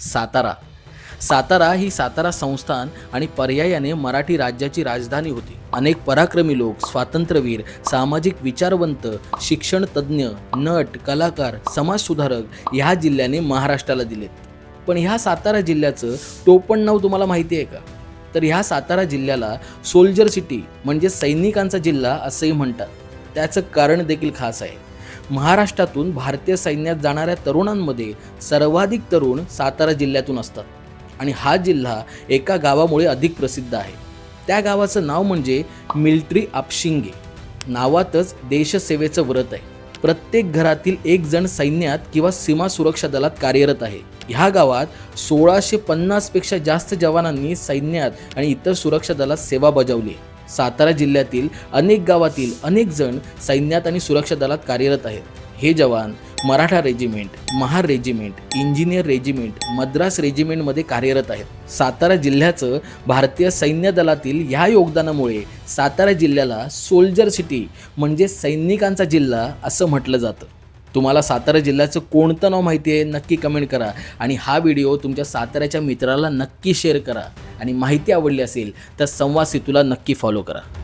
सातारा. सातारा ही सातारा संस्थान आणि पर्यायाने मराठी राज्याची राजधानी होती. अनेक पराक्रमी लोक स्वातंत्र्यवीर सामाजिक विचारवंत शिक्षण तज्ज्ञ नट कलाकार समाजसुधारक ह्या जिल्ह्याने महाराष्ट्राला दिलेत. पण ह्या सातारा जिल्ह्याचं टोपण नाव तुम्हाला माहिती आहे का? तर ह्या सातारा जिल्ह्याला सोल्जर सिटी म्हणजे सैनिकांचा जिल्हा असंही म्हणतात. त्याचं कारण देखील खास आहे. महाराष्ट्रातून भारतीय सैन्यात जाणाऱ्या तरुणांमध्ये सर्वाधिक तरुण सातारा जिल्ह्यातून असतात. आणि हा जिल्हा एका गावामुळे अधिक प्रसिद्ध आहे. त्या गावाचं नाव म्हणजे मिल्ट्री आपशिंगे. नावातच देशसेवेचं व्रत आहे. प्रत्येक घरातील एक जण सैन्यात किंवा सीमा सुरक्षा दलात कार्यरत आहे. ह्या गावात सोळाशे पन्नासपेक्षा जास्त जवानांनी सैन्यात आणि इतर सुरक्षा दलात सेवा बजावली आहे. सातारा जिल्ह्यातील अनेक गावातील अनेक जण सैन्यात आणि सुरक्षा दलात कार्यरत आहेत. हे जवान Maratha regiment Mahar regiment engineer regiment Madras रेजिमेंटमध्ये कार्यरत आहेत. सातारा जिल्ह्याचं भारतीय सैन्य दलातील ह्या योगदानामुळे सातारा जिल्ह्याला सोल्जर सिटी म्हणजे सैनिकांचा जिल्हा असं म्हटलं जातं. तुम्हाला सातारा जिल्ह्याचं कोणतं नाव माहिती आहे नक्की कमेंट करा. आणि हा व्हिडिओ तुमच्या साताऱ्याच्या मित्राला नक्की शेअर करा. आणि माहिती आवडली असेल तर संवाद सेतूला नक्की फॉलो करा.